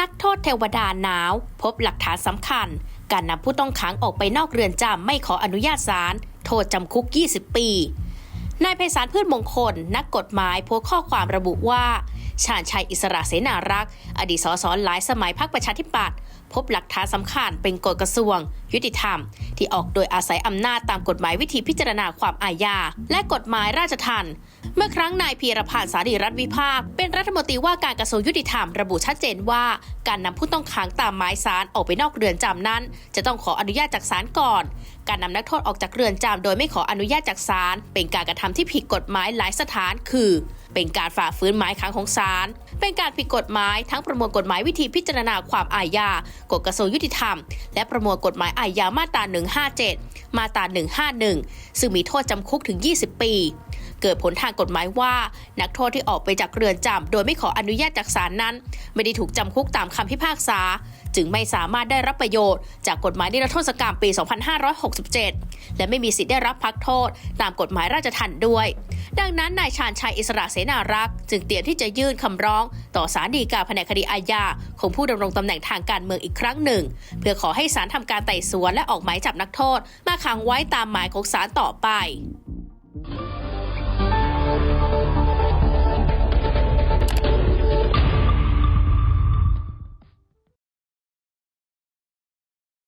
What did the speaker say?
นักโทษเทวดาหนาว พบหลักฐานสำคัญ การนำผู้ต้องขังออกไปนอกเรือนจำไม่ขออนุญาตศาลโทษจำคุก 20 ปีนายไพศาลพืชมงคล นักกฎหมายโพสข้อความระบุว่า ชาญชัยอิสระเสนารักษ์อดีตสสหลายสมัยพรรคประชาธิปัตย์พบหลักฐานสำคัญเป็นกฎกระทรวง ยุติธรรม ที่ออกโดยอาศัยอำนาจตามกฎหมายวิธีพิจารณาความอาญา และกฎหมายราชทัณฑ์เมื่อครั้งนายพีรพันธ์สารีรัฐวิภาค เป็นรัฐมนตรีว่าการกระทรวงยุติธรรมระบุชัดเจนว่า การนำผู้ต้องขังตามหมายสารออกไปนอกเรือนจำนั้น จะต้องขออนุญาตจากศาลก่อน การนำนักโทษออกจากเรือนจำโดยไม่ขออนุญาตจากศาลเป็นการกระทำที่ผิดกฎหมายหลายสถานคือ เป็นการฝ่าฝืนหมายค้างของศาลเป็นการผิดกฎหมายทั้งประมวลกฎหมายวิธีพิจารณาความอาญากฎกระทรวงยุติธรรม และประมวลกฎหมายอาญามาตรา157 มาตรา151 ซึ่งมีโทษจำคุกถึง 20 ปี เกิดผลทางกฎหมายว่า นักโทษที่ออกไปจากเรือนจำโดยไม่ขออนุญาตจากศาลนั้น ไม่ได้ถูกจำคุกตามคำพิพากษา จึงไม่สามารถได้รับประโยชน์ จากกฎหมายนิรโทษกรรมปี 2567 และไม่มีสิทธิ์ได้รับพักโทษ ตามกฎหมายราชทัณฑ์ด้วย ดังนั้นนายชาญชัยอิสระเสนารักษ์จึงเตรียมที่จะยื่นคำร้อง ต่อศาลฎีกาแผนกคดีอาญาของผู้ดำรงตำแหน่งทางการเมืองอีกครั้งหนึ่ง เพื่อขอให้ศาลทำการไต่สวนและออกหมายจับนักโทษ มาขังไว้ตามหมายของศาลต่อไป